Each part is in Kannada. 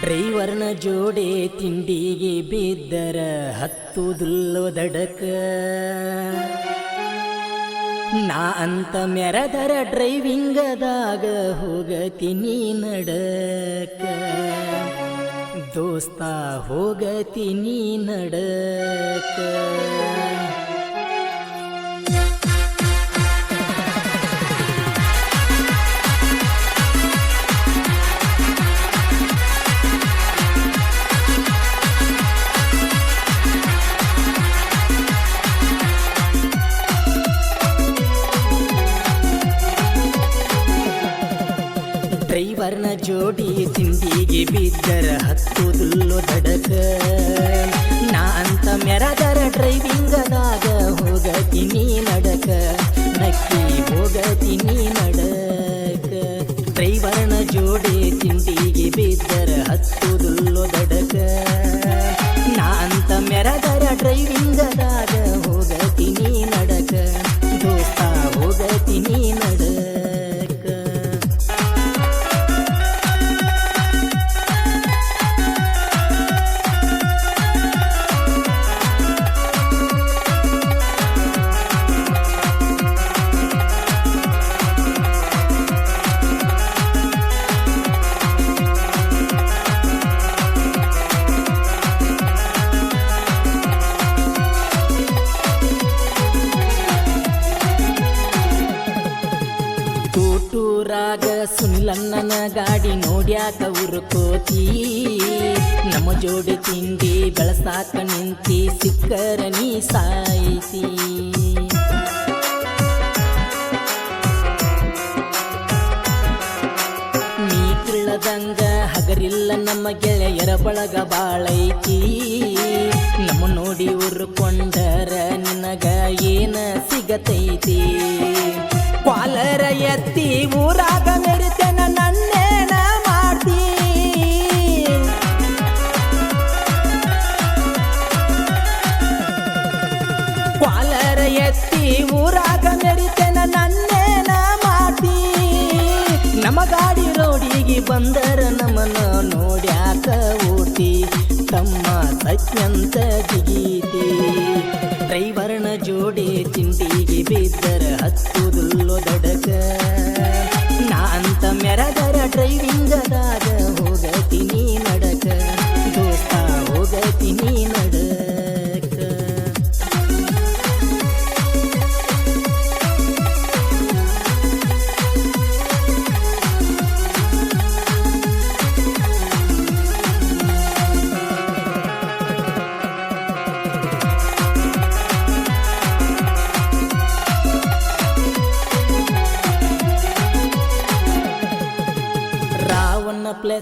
ಡ್ರೈವರ್ನ ಜೋಡೆ ತಿಂಡಿಗೆ ಬಿದ್ದರ ಹತ್ತುದುಲ್ಲೋ ದಡಕ. ನಾ ಅಂತ ಮೆರದರ ಡ್ರೈವಿಂಗದಾಗ ಹೋಗತೀನಿ ನಡಕ. ದೋಸ್ತ ಹೋಗತೀನಿ ನಡಕ. ಡ್ರೈವರ್ನ ಜೋಡಿ ತಿಂಡಿಗೆ ಬಿದ್ದರ ಹತ್ತುದುಲ್ಲೋ ತಡಕ ನಾ ಅಂತ ಮೆರದರ ಡ್ರೈವಿಂಗದಾಗ ಹೋಗತೀನಿ ನಡಕ. ನಕ್ಕಿ ಹೋಗತೀನಿ ನಡಕ. ಡ್ರೈವರ್ನ ಜೋಡಿ ತಿಂಡಿಗೆ ಕೂಟೂರಾಗ ಸುನಿಲಣ್ಣನ ಗಾಡಿ ನೋಡ್ಯಾಕ ಉರ್ಕೋತಿ. ನಮ್ಮ ಜೋಡಿ ತಿಂಡಿ ಬೆಳಸಾಕ ನಿಂತಿ ಸಿಕ್ಕರ ನೀ ಸಾಯಿಸಿ ನೀ ಹಗರಿಲ್ಲ ನಮ್ಮ ಗೆಳೆಯರ ಬಳಗ ಬಾಳೈತಿ. ನಮ್ಮ ನೋಡಿ ಉರ್ಕೊಂಡರ ನಿನಗ ಏನ ಸಿಗತೈತಿ? ಎತ್ತಿ ಊರಾಗ ನಡಿತೇನ ನನ್ನೇನ ಮಾತಿ? ನಮ್ಮ ಗಾಡಿ ರೋಡಿಗೆ ಬಂದರ ನಮ್ಮನ್ನ ನೋಡ್ಯಾಕ ಊಟಿ ತಮ್ಮ ಸತ್ಯಂತ ಜಿಗೀತಿ. ಡ್ರೈವರ್ನ ಜೋಡಿ ತಿಂಡಿಗೆ ಬಿದ್ದರ ಹತ್ತುದುಲ್ಲೋ ದಡಕ. ನಾ ಅಂತ ಮೆರದರ ಡ್ರೈವಿಂಗದಾಗ ಹೋಗತೀನಿ.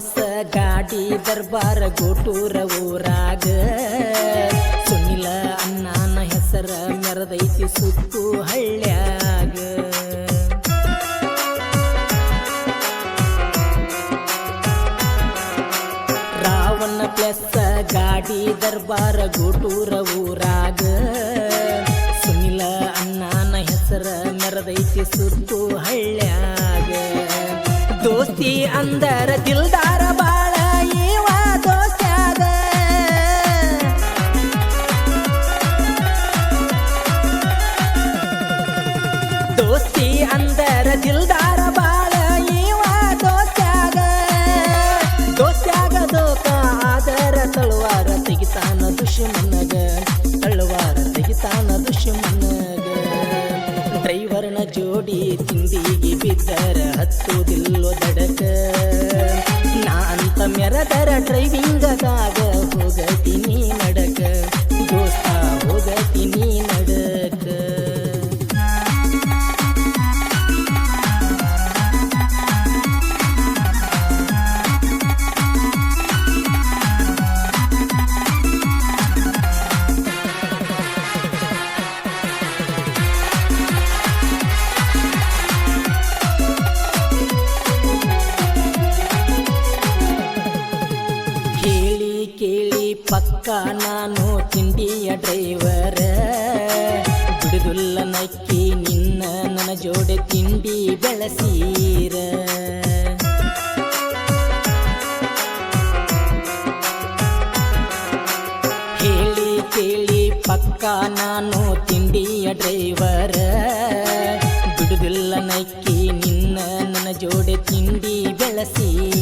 ಪ್ಲಸ್ ಗಾಡಿ ದರ್ಬಾರ ಗೋಟೂರ ಊರಾಗ. ಸುನಿಲ ಅಣ್ಣನ ಹೆಸರ ಮೆರದೈತಿ ಸುತ್ತು ಹಳ್ಳ್ಯಾಗ. ರಾವಣ ಪ್ಲಸ್ ಗಾಡಿ ದರ್ಬಾರ ಗೋಟೂರ ಊರಾಗ. ಸುನಿಲ ಅಣ್ಣನ ಹೆಸರ ಮೆರದೈತಿ ಸುತ್ತು ಹಳ್ಳ್ಯಾಗ. குஸ்தி அந்தரத்தில் தார ಡ್ರೈವರ್ನ ಜೋಡಿ ತಿಂಡಿಗೆ ಬಿದ್ದರ ಹತ್ತುದಿಲ್ಲೋ ದಡಕ. ನಾ ಅಂತ ಮೆರದರ ಡ್ರೈವಿಂಗದಾಗ ಹೋಗತೀನಿ ನಡಕ ಅಕ್ಕ ನಾನು ತಿಂಡಿಯ ಡ್ರೈವರ್ ಬಿಡುದುಲ್ಲ ನಕ್ಕಿ, ನಿನ್ನ ನನ್ನ ಜೋಡೆ ತಿಂಡಿ ಬೆಳಸೀರ. ಹೇಳಿ ಕೇಳಿ ಪಕ್ಕ, ನಾನು ತಿಂಡಿಯ ಡ್ರೈವರ ಬಿಡುದಿಲ್ಲ ನಕ್ಕಿ, ನಿನ್ನ ನನ್ನ ಜೋಡೆ ತಿಂಡಿ ಬೆಳಸೀರ.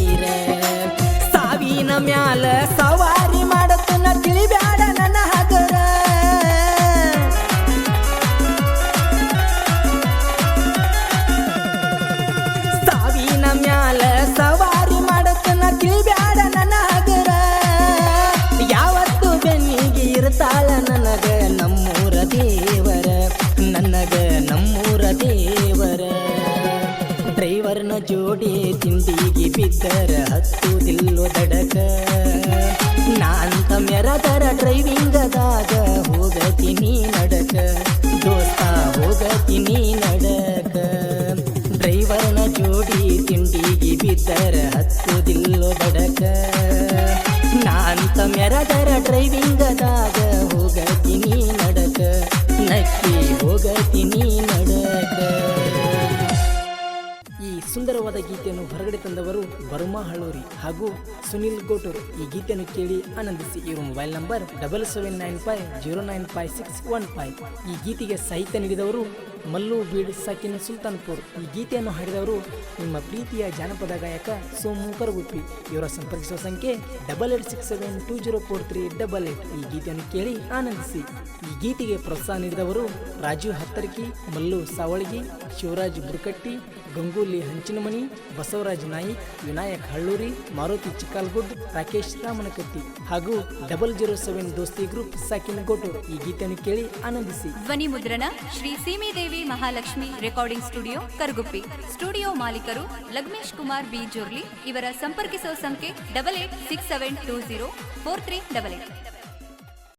ಬಿದ್ದರ ಹತ್ತುದಿಲ್ಲೋ ದಡಕ. ನಾಂತ ಮೆರದರ ಡ್ರೈವಿಂಗದಾಗ ಹೋಗತೀನಿ ನಡಕ. ದೋಸ್ತ ಹೋಗತೀನಿ ನಡಕ. ಡ್ರೈವರ್ನ ಜೋಡಿ ತಿಂಡಿಗೆ ಬಿದ್ದರ ಹತ್ತುದಿಲ್ಲೋ ದಡಕ. ನಾಂತ ಮೆರದರ ಸುಂದರವಾದ ಗೀತೆಯನ್ನು ಹೊರಗಡೆ ತಂದವರು ಬರ್ಮಾ ಹಳೂರಿ ಹಾಗೂ ಸುನಿಲ್ ಗೋಟೂರ್. ಈ ಗೀತೆಯನ್ನು ಕೇಳಿ ಆನಂದಿಸಿ. ಇವರು mobile number double seven nine five zero nine five six one five. ಈ ಗೀತೆಗೆ ಸಾಹಿತ್ಯ ನೀಡಿದವರು ಮಲ್ಲು ಬೀಡ್ ಸಾಕಿನ ಸುಲ್ತಾನ್ಪುರ್. ಈ ಗೀತೆಯನ್ನು ಹಾಡಿದವರು ನಿಮ್ಮ ಪ್ರೀತಿಯ ಜಾನಪದ ಗಾಯಕ ಸೋಮು ಕರಗುಪ್ಪಿ. ಇವರ ಸಂಪರ್ಕಿಸುವ ಸಂಖ್ಯೆ double eight six seven two zero four three double eight ಈ ಗೀತೆಯನ್ನು ಕೇಳಿ ಆನಂದಿಸಿ. ಈ ಗೀತೆಗೆ ಪ್ರೋತ್ಸಾಹ ನೀಡಿದವರು ರಾಜು ಹತ್ತರ್ಕಿ ಮಲ್ಲು ಸಾವಳಗಿ, ಶಿವರಾಜ್ ಬುರ್ಕಟ್ಟಿ, ಗಂಗೂಲಿ ಹಂಚಿನಮನಿ, ಬಸವರಾಜ್ ನಾಯಕ್, ವಿನಾಯಕ್ ಹಳ್ಳೂರಿ, ಮಾರುತಿ ಚಿಕ್ಕಾಲ್ಗುಡ್, ರಾಕೇಶ್ ರಾಮನಕಟ್ಟಿ ಹಾಗೂ ಡಬಲ್ ಜೀರೋ ಸೆವೆನ್ ದೋಸ್ತಿ ಗ್ರೂಪ್ ಸಾಕಿನ ಗೋಟೂರ್. ಈ ಗೀತೆಯನ್ನು ಕೇಳಿ ಆನಂದಿಸಿ. ಧ್ವನಿ ಮುದ್ರಣ Shri Seemidevi Mahalakshmi recording studio Karaguppi. Studio ಮಾಲೀಕರು ಲಗ್ನೇಶ್ ಕುಮಾರ್ ಬಿ ಜೋರ್ಲಿ ಇವರ ಸಂಪರ್ಕಿಸುವ ಸಂಖ್ಯೆ double eight six seven two zero four three double eight.